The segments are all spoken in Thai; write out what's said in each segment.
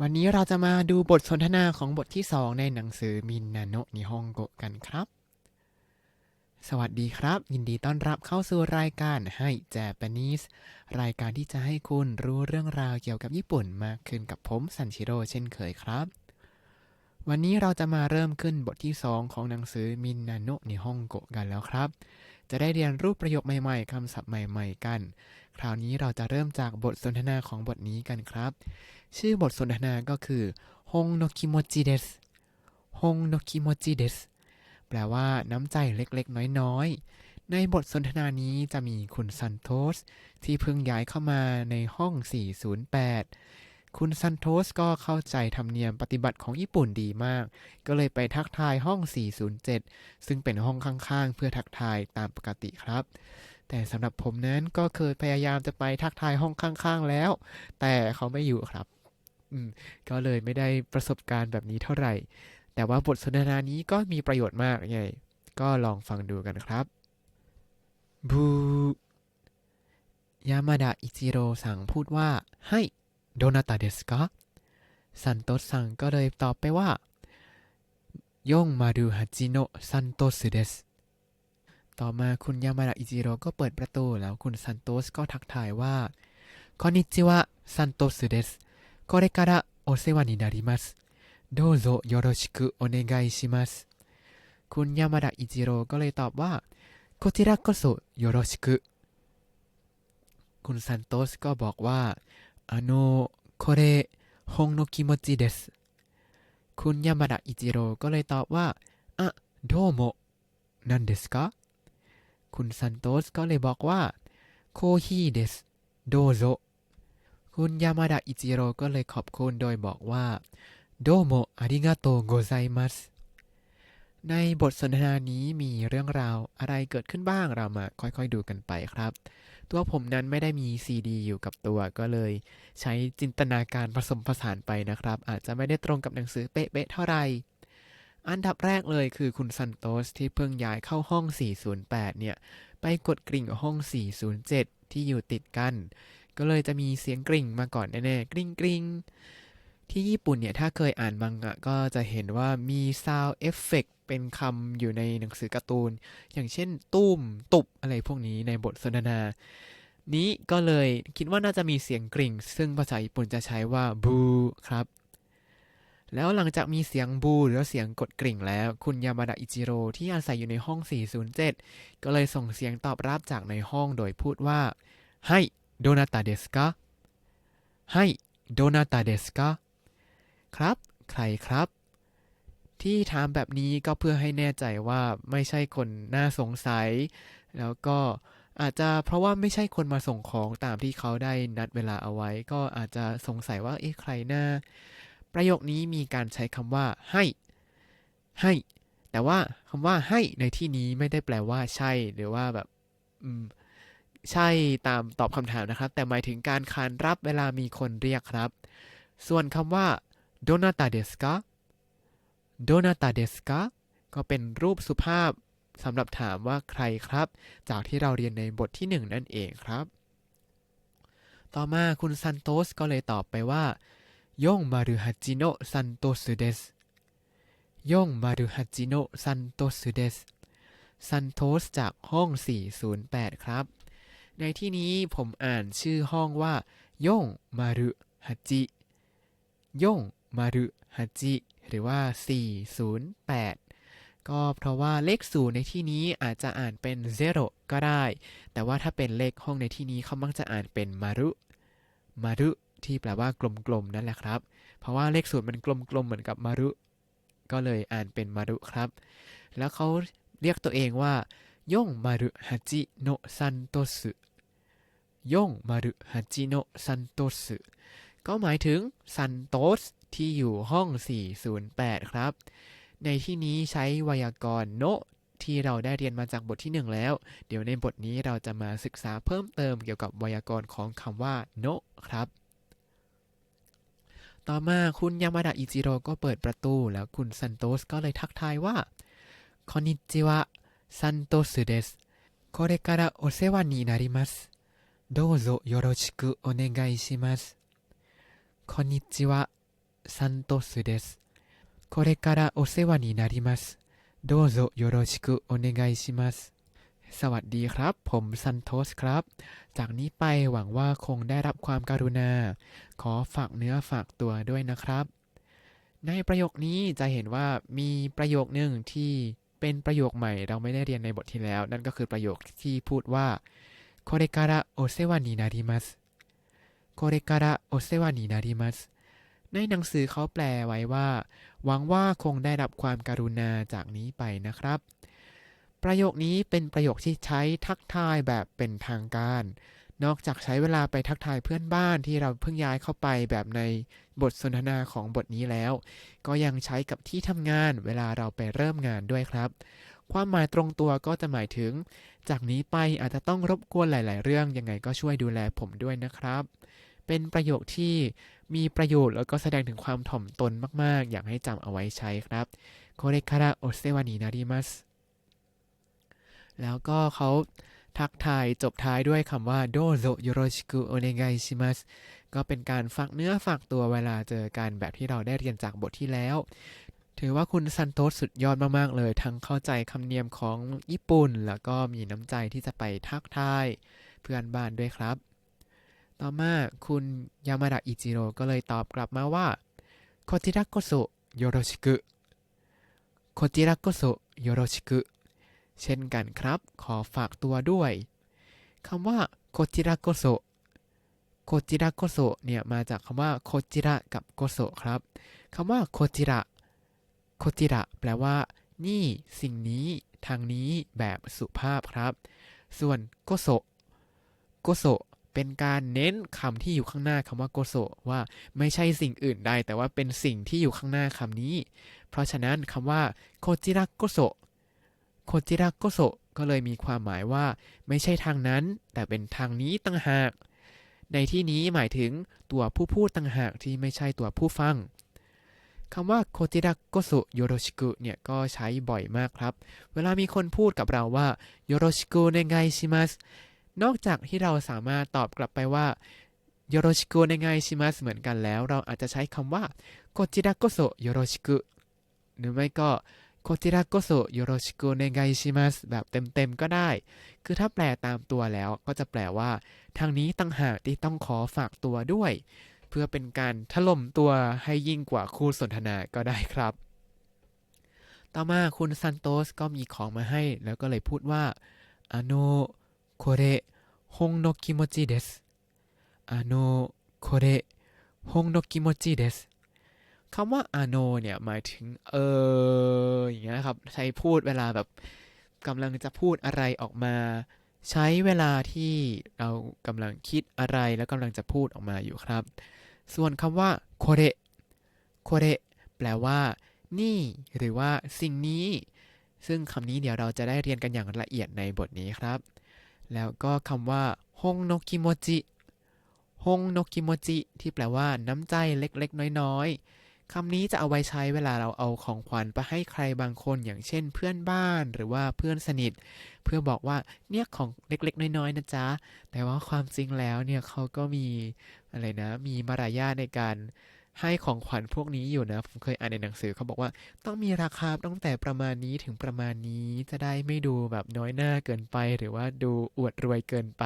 วันนี้เราจะมาดูบทสนทนาของบทที่สองในหนังสือมินนาโนะนิฮงโกะกันครับ สวัสดีครับ ยินดีต้อนรับเข้าสู่รายการให้แจแปนิสรายการที่จะให้คุณรู้เรื่องราวเกี่ยวกับญี่ปุ่นมากขึ้นกับผมซันชิโร่เช่นเคยครับ วันนี้เราจะมาเริ่มขึ้นบทที่สองของหนังสือมินนาโนะนิฮงโกะกันแล้วครับ จะได้เรียนรูปประโยคใหม่ๆคำศัพท์ใหม่ ๆ กัน คราวนี้เราจะเริ่มจากบทสนทนาของบทนี้กันครับ ชื่อบทสนทนาก็คือฮงโนคิโมจิเดสฮงโนคิโมจิเดสแปลว่าน้ำใจเล็กๆ น้อยๆ ในบทสนทนานี้จะมีคุณซันโตสที่เพิ่งย้ายเข้ามาในห้อง 408 คุณซันโตสก็เข้าใจธรรมเนียมปฏิบัติของญี่ปุ่นดีมาก ก็เลยไปทักทายห้อง 407 ซึ่งเป็นห้องข้างๆ เพื่อทักทายตามปกติครับ แต่สำหรับผมนั้นก็เคยพยายามจะไปทักทายห้องข้างๆแล้ว แต่เขาไม่อยู่ครับอืมก็เลยไม่ได้ประสบการณ์แบบนี้เท่าไหร่ แต่ว่าบทสนทนานี้ก็มีประโยชน์มากไงก็ลองฟังดูกันครับบูยามาดะอิจิโร่สั่งพูดว่าให้ โดนาตาเดสกะซันโตสสั่งก็เลยตอบไปว่าย่งมาดูฮัจิโนะซันโตสเดส ต่อมาคุณยามาดะอิจิโร่ก็เปิดประตูแล้วคุณซันโตสก็ทักทายว่าคอนนิจิวะซันโตสเดส これからお世話になります。どうぞよろしくお願いします。คุณยามาดะอิจิโร่ก็เลยตอบว่าこちらこそよろしく คุณซันโตสก็บอกว่า あのこれほんの気持ちです。คุณยามาดะอิจิโร่ก็เลยตอบว่าอะどうも何ですかคุณซันโตสก็เลยบอกว่าコーヒーです。どうぞ คุณยามาดะอิจิโร่ก็เลยขอบคุณโดยบอกว่าโดโมอาริกาโตโกไซมัสในบทสนทนานี้มีเรื่องราวอะไรเกิดขึ้นบ้างเรามาค่อยๆดูกันไปครับ ตัวผมนั้นไม่ได้มีซีดีอยู่กับตัวก็เลย ใช้จินตนาการผสมผสานไปนะครับ อาจจะไม่ได้ตรงกับหนังสือเป๊ะๆเท่าไหร่อันดับแรกเลยคือคุณซันโตสที่เพิ่งย้ายเข้าห้อง 408 เนี่ย ไปกดกริ่งห้อง 407 ที่อยู่ติดกัน ก็เลยจะมีเสียงกริ่งมาก่อนแน่ๆ กริ่งกริ่งที่ญี่ปุ่นเนี่ย ถ้าเคยอ่านมังงะก็จะเห็นว่ามีซาวเอฟเฟก เป็นคำอยู่ในหนังสือการ์ตูน อย่างเช่น ตุ้ม ตุบ อะไรพวกนี้ในบทสนทนา นี้ก็เลยคิดว่าน่าจะมีเสียงกริ่ง ซึ่งภาษาญี่ปุ่นจะใช้ว่าบูครับ แล้วหลังจากมีเสียงบูหรือเสียงกดกริ่งแล้ว คุณยามาดะอิจิโร่ที่อาศัยอยู่ในห้อง 407 ก็เลยส่งเสียงตอบรับจากในห้องโดยพูดว่าให้โดนาตาเดสกาให้โดนาตาเดสกาครับ ใครครับ ที่ถามแบบนี้ก็เพื่อให้แน่ใจว่าไม่ใช่คนน่าสงสัย แล้วก็อาจจะเพราะว่าไม่ใช่คนมาส่งของตามที่เขาได้นัดเวลาเอาไว้ ก็อาจจะสงสัยว่าเอ๊ะใครน่าประโยคนี้มีการใช้คำว่า ให้ ให้ แต่ว่าคำว่าให้ในที่นี้ไม่ได้แปลว่าใช่ หรือว่าแบบอืมใช่ตามตอบคำถามนะครับ แต่หมายถึงการขานรับเวลามีคนเรียกครับ ส่วนคำว่าโดนาตาเดสกา โดนาตาเดสกาก็เป็นรูปสุภาพสำหรับถามว่าใครครับ จากที่เราเรียนในบทที่หนึ่งนั่นเองครับ ต่อมาคุณซันโตสก็เลยตอบไปว่าย่งมารุฮัจิโนซันโตสเดสย่งมารุฮัจิโนซันโตสเดสซันโตสจากห้อง 408 ครับ ในที่นี้ผมอ่านชื่อห้องว่าย่งมารุฮัจิย่งมารุฮัจิ หรือว่า 408 ก็เพราะว่าเลขศูนย์ในที่นี้อาจจะอ่านเป็น zero ก็ได้ แต่ว่าถ้าเป็นเลขห้องในที่นี้เขามักจะอ่านเป็นมารุมารุที่แปลว่ากลมๆนั่นแหละครับ เพราะว่าเลขศูนย์มันกลมๆเหมือนกับมารุ ก็เลยอ่านเป็นมารุครับ แล้วเขาเรียกตัวเองว่าย่งมารุฮัจิโนซันโตสึย่งมารุฮัจิโนซันโตสึก็หมายถึงซันโตส ที่อยู่ห้อง 408 ครับ ในที่นี้ใช้ไวยากรณ์โนะที่เราได้เรียนมาจากบทที่ 1 แล้ว เดี๋ยวในบทนี้เราจะมาศึกษาเพิ่มเติมเกี่ยวกับไวยากรณ์ของคำว่าโนะครับ ต่อมาคุณยามาดะอิจิโร่ก็เปิดประตูแล้วคุณซันโตสก็เลยทักทายว่าคอนนิจิวะซันโตสเดสこれからお世話になりますどうぞよろしくお願いしますこんにちは サントスです。これからお世話になります。どうぞよろしくお願いします。สวัสดีครับ ผมซันโตสครับ จากนี้ไปหวังว่าคงได้รับความการุณา ขอฝากเนื้อฝากตัวด้วยนะครับ ในประโยคนี้จะเห็นว่ามีประโยคหนึ่งที่เป็นประโยคใหม่เราไม่ได้เรียนในบทที่แล้ว นั่นก็คือประโยคที่พูดว่าこれからお世話になりますこれからお世話になります ในหนังสือเขาแปลไว้ว่า หวังว่าคงได้รับความการุณาจากนี้ไปนะครับ ประโยคนี้เป็นประโยคที่ใช้ทักทายแบบเป็นทางการ นอกจากใช้เวลาไปทักทายเพื่อนบ้านที่เราเพิ่งย้ายเข้าไปแบบในบทสนทนาของบทนี้แล้ว ก็ยังใช้กับที่ทำงานเวลาเราไปเริ่มงานด้วยครับความหมายตรงตัวก็จะหมายถึง จากนี้ไปอาจจะต้องรบกวนหลาย ๆ เรื่องยังไงก็ช่วยดูแลผมด้วยนะครับ เป็นประโยคที่มีประโยชน์แล้วก็แสดงถึงความถ่อมตนมาก ๆ อยากให้จำเอาไว้ใช้ครับโคเรคาระโอเซวานินาริมัสแล้วก็เขาทักทายจบท้ายด้วยคำว่าโดโซโยโรชิกุโอเนไกชิมัสก็เป็นการฝากเนื้อฝากตัวเวลาเจอกันแบบที่เราได้เรียนจากบทที่แล้ว ถือว่าคุณซันโตสสุดยอดมาก ๆ เลย ทั้งเข้าใจคำเนียมของญี่ปุ่น แล้วก็มีน้ำใจที่จะไปทักทายเพื่อนบ้านด้วยครับ ต่อมาคุณยามาดะอิจิโร่ก็เลยตอบกลับมาว่าโคจิรักโกโซโยโรชิกุโคจิรักโกโซโยโรชิกุเช่นกันครับ ขอฝากตัวด้วยคำว่าโคจิรักโกโซโคจิระโกโซเนี่ยมาจากคำว่าโคจิระกับโกโซครับคำว่าโคจิระโคจิระแปลว่า นี่ สิ่งนี้ ทางนี้ แบบสุภาพครับ ส่วนโกโซโกโซ เป็นการเน้นคำที่อยู่ข้างหน้าคำว่าโกโซว่าไม่ใช่สิ่งอื่นใด แต่ว่าเป็นสิ่งที่อยู่ข้างหน้าคำนี้ เพราะฉะนั้นคำว่าโคจิระโกโซโคจิระโกโซก็เลยมีความหมายว่า ไม่ใช่ทางนั้น แต่เป็นทางนี้ต่างหาก ในที่นี้หมายถึงตัวผู้พูดต่างหากที่ไม่ใช่ตัวผู้ฟังคำว่าโคจิระโกโซโยโรชิกุเนี่ยก็ใช้บ่อยมากครับ เวลามีคนพูดกับเราว่าโยโรชิกุเนไงชิมัส นอกจากที่เราสามารถตอบกลับไปว่าโยโรชิกุเนไงชิมัสเหมือนกันแล้ว เราอาจจะใช้คำว่าโคจิระโกโซโยโรชิกุหรือไม่ก็โคจิระโกโซโยโรชิกุเนไงชิมัสแบบเต็มๆก็ได้ คือถ้าแปลตามตัวแล้วก็จะแปลว่า ทางนี้ตั้งหากที่ต้องขอฝากตัวด้วย เพื่อเป็นการถล่มตัวให้ยิ่งกว่าคู่สนทนาก็ได้ครับ ต่อมาคุณซันโตสก็มีของมาให้ แล้วก็เลยพูดว่าあのこれほんの気持ちですあのこれほんの気持ちですคำว่าอาโนเนี่ยหมายถึง เอออย่างเงี้ยครับ ใช้พูดเวลาแบบกำลังจะพูดอะไรออกมา ใช้เวลาที่เรากำลังคิดอะไรแล้วกำลังจะพูดออกมาอยู่ครับ ส่วนคำว่าโคเรโคเรแปลว่า นี่ หรือว่าสิ่งนี้ ซึ่งคำนี้เดี๋ยวเราจะได้เรียนกันอย่างละเอียดในบทนี้ครับ แล้วก็คำว่าฮงโนกิโมจิฮงโนกิโมจิที่แปลว่าน้ำใจเล็กๆ น้อยๆคำนี้จะเอาไว้ใช้เวลาเราเอาของขวัญไปให้ใครบางคนอย่างเช่นเพื่อนบ้านหรือว่าเพื่อนสนิท เพื่อบอกว่าเนี่ยของเล็กๆ น้อยๆนะจ๊ะ แต่ว่าความจริงแล้วเนี่ยเขาก็มีอะไรนะ มีมารยาทในการ ให้ของขวัญพวกนี้อยู่นะ ผมเคยอ่านในหนังสือเขาบอกว่า ต้องมีราคาตั้งแต่ประมาณนี้ถึงประมาณนี้จะได้ไม่ดูแบบน้อยหน้าเกินไป หรือว่าดูอวดรวยเกินไป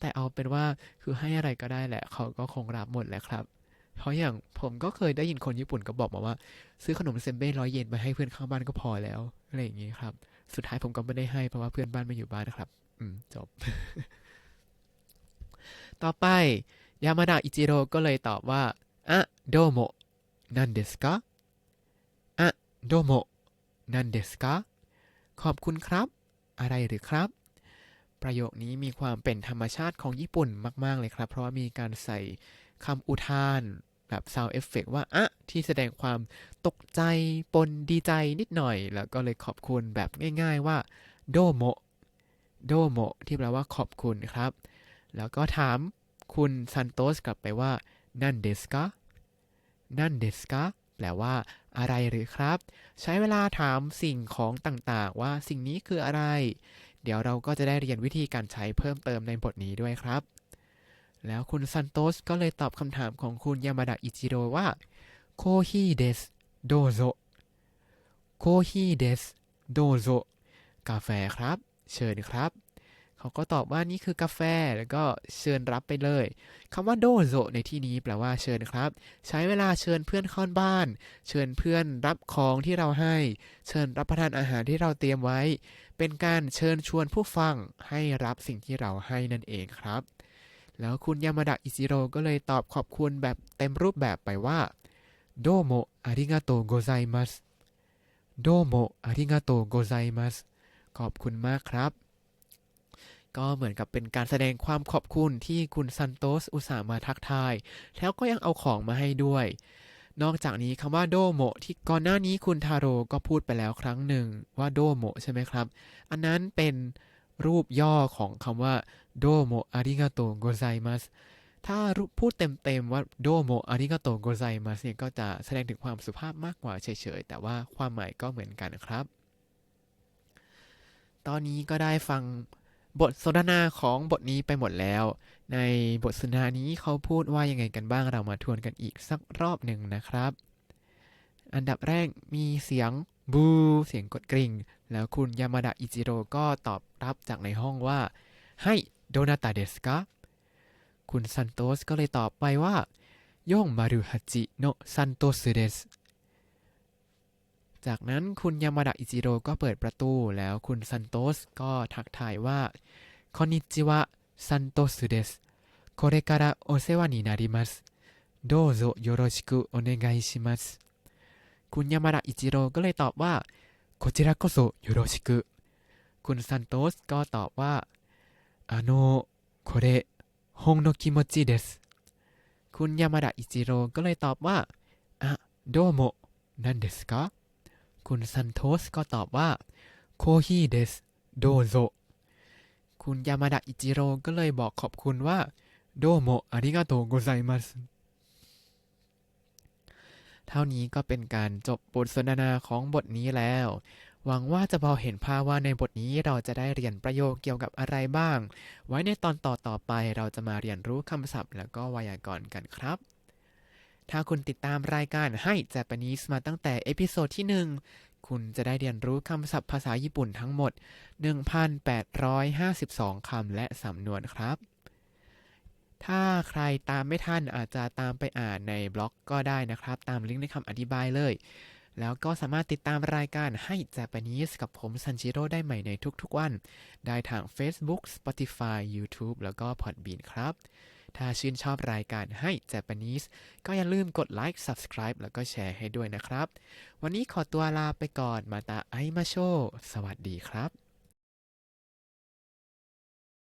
แต่เอาเป็นว่าคือให้อะไรก็ได้แหละ เขาก็คงรับหมดแหละครับ เพราะอย่างผมก็เคยได้ยินคนญี่ปุ่นก็บอกมาว่า ซื้อขนมเซมเบ้ร้อยเยนไปให้เพื่อนข้างบ้านก็พอแล้วอะไรอย่างนี้ครับ สุดท้ายผมก็ไม่ได้ให้เพราะว่าเพื่อนบ้านไม่อยู่บ้านนะครับ อืมจบ ต่อไปยามาดะอิจิโร่ก็เลยตอบว่า อะโดโมนันเดสกะอะโดโมนันเดสกะขอบคุณครับ อะไรหรือครับ ประโยคนี้มีความเป็นธรรมชาติของญี่ปุ่นมาก ๆ เลยครับ เพราะว่ามีการใส่คำอุทานแบบ sound effect ว่าอะที่แสดงความตกใจปนดีใจนิดหน่อย แล้วก็เลยขอบคุณแบบง่าย ๆว่าโดโมโดโมที่แปลว่าขอบคุณครับ แล้วก็ถามคุณซันโตสกลับไปว่า นั่นเดสกะนั่นเดสกะแปลว่า อะไรหรือครับ ใช้เวลาถามสิ่งของต่างๆ ว่าสิ่งนี้คืออะไร เดี๋ยวเราก็จะได้เรียนวิธีการใช้เพิ่มเติมในบทนี้ด้วยครับ แล้วคุณซันโตสก็เลยตอบคำถามของคุณยามาดะอิจิโร่ว่าโคฮิเดสโดโซโคฮิเดสโดโซกาแฟครับ เชิญครับ เขาก็ตอบว่านี่คือกาแฟ แล้วก็เชิญรับไปเลยคำว่าโดโซในที่นี้แปลว่าเชิญครับ ใช้เวลาเชิญเพื่อนเข้าบ้าน เชิญเพื่อนรับของที่เราให้ เชิญรับประทานอาหารที่เราเตรียมไว้ เป็นการเชิญชวนผู้ฟังให้รับสิ่งที่เราให้นั่นเองครับ แล้วคุณยามาดะอิจิโร่ก็เลยตอบขอบคุณแบบเต็มรูปแบบไปว่าโดโมอาริกาโตโกไซมัสโดโมอาริกาโตโกไซมัสขอบคุณมากครับ ก็เหมือนกับเป็นการแสดงความขอบคุณที่คุณซันโตสอุตส่าห์มาทักทาย แล้วก็ยังเอาของมาให้ด้วย นอกจากนี้คำว่าโดโมที่ก่อนหน้านี้คุณทาโร่ก็พูดไปแล้วครั้งหนึ่งว่าโดโมใช่ไหมครับ อันนั้นเป็นรูปย่อของคำว่าโดโมอาริกาโตโกไซมัสถ้าพูดเต็มๆว่าโดโมอาริกาโตโกไซมัสเนี่ยก็จะแสดงถึงความสุภาพมากกว่าเฉยๆ แต่ว่าความหมายก็เหมือนกันครับ ตอนนี้ก็ได้ฟัง บทสนทนาของบทนี้ไปหมดแล้ว ในบทสนทนานี้เขาพูดว่ายังไงกันบ้างเรามาทวนกันอีกสักรอบหนึ่งนะครับ อันดับแรกมีเสียงบูเสียงกดกริ่ง แล้วคุณยามาดะอิจิโร่ก็ตอบรับจากในห้องว่าให้โดนาตาเดสกะคุณซันโตสก็เลยตอบไปว่าย่องมารุฮัจิโนซันโตสเดส จากนั้นคุณยามาดะอิจิโร่ก็เปิดประตูแล้วคุณซันโตสก็ทักทายว่าคอนนิจิวะซันโตสเดสこれからお世話になりますどうぞよろしくお願いしますคุณยามาดะอิจิโร่ก็เลยตอบว่าこちらこそよろしくคุณซันโตสก็ตอบว่าあのこれほんの気持ちですคุณยามาดะอิจิโร่ก็เลยตอบว่าอะโดโมนั่นですか คุณซันโตสก็ตอบว่าโคฮิเดสโดโซคุณยามาดะอิจิโร่ก็เลยบอกขอบคุณว่าโดโมอาริกาโตโกไซมัสเท่านี้ก็เป็นการจบบทสนทนาของบทนี้แล้ว หวังว่าจะพอเห็นภาพว่าในบทนี้เราจะได้เรียนประโยคเกี่ยวกับอะไรบ้าง ไว้ในตอนต่อต่อไปเราจะมาเรียนรู้คำศัพท์ แล้วก็ไวยากรณ์กันครับ ถ้าคุณติดตามรายการให้ Japanese มาตั้งแต่เอพิโซดที่ 1 คุณจะได้เรียนรู้คำศัพท์ภาษาญี่ปุ่นทั้งหมด 1,852 คำและสำนวนครับ ถ้าใครตามไม่ทันอาจจะตามไปอ่านในบล็อกก็ได้นะครับ ตามลิงก์ในคำอธิบายเลย แล้วก็สามารถติดตามรายการให้ Japanese กับผมซันจิโร่ได้ใหม่ในทุกๆวัน ได้ทาง Facebook Spotify YouTube แล้วก็ Podbean ครับ ถ้าชื่นชอบรายการให้ Japanese ก็อย่าลืมกดไลค์ Subscribe แล้วก็แชร์ให้ด้วยนะครับ วันนี้ขอตัวลาไปก่อนมาตาไอมาโช สวัสดีครับ